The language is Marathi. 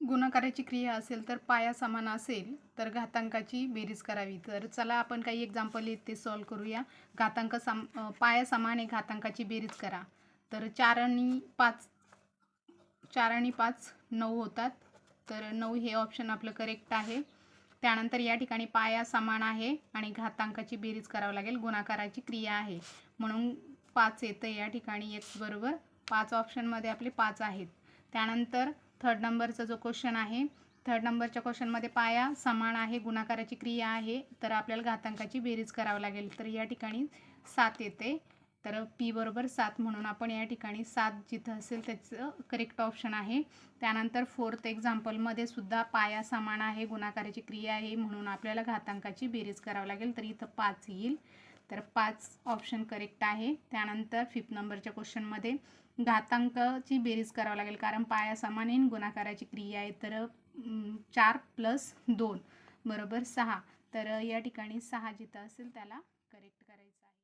गुणाकाराची क्रिया असेल तर पाया समान असेल तर घातांकाची बेरीज करावी. तर चला आपण काही एक्झाम्पल आहेत ते सॉल्व करूया. घातांक सम पाया समान आहे घातांकाची बेरीज करा. तर चार आणि पाच चार आणि पाच नऊ होतात. तर नऊ हे ऑप्शन आपलं करेक्ट आहे. त्यानंतर या ठिकाणी पाया समान आहे आणि घातांकाची बेरीज करावं लागेल गुणाकाराची क्रिया आहे. म्हणून पाच येतं या ठिकाणी एक्स बरोबर. पाच ऑप्शनमध्ये आपले पाच आहेत. त्यानंतर थर्ड नंबरचा जो क्वेश्चन आहे थर्ड नंबरच्या क्वेश्चनमध्ये पाया समान आहे गुणाकाराची क्रिया आहे तर आपल्याला घातांकाची बेरीज करावं लागेल. तर या ठिकाणी सात येते. तर पी बरोबर सात म्हणून आपण या ठिकाणी सात जिथं असेल त्याचं करेक्ट ऑप्शन आहे. त्यानंतर फोर्थ एक्झाम्पलमध्ये सुद्धा पाया समान आहे गुणाकाराची क्रिया आहे म्हणून आपल्याला घातांकाची बेरीज करावं लागेल. तर इथं पाच येईल. तर पाच ऑप्शन करेक्ट आहे. त्यानंतर फिफ्थ नंबरच्या क्वेश्चनमध्ये घातांकाची बेरीज करावं लागेल कारण पाया समान आहे गुणाकाराची क्रिया आहे. तर चार प्लस दोन बरोबर? सहा. तर या ठिकाणी सहा जिथं असेल त्याला करेक्ट करायचं आहे.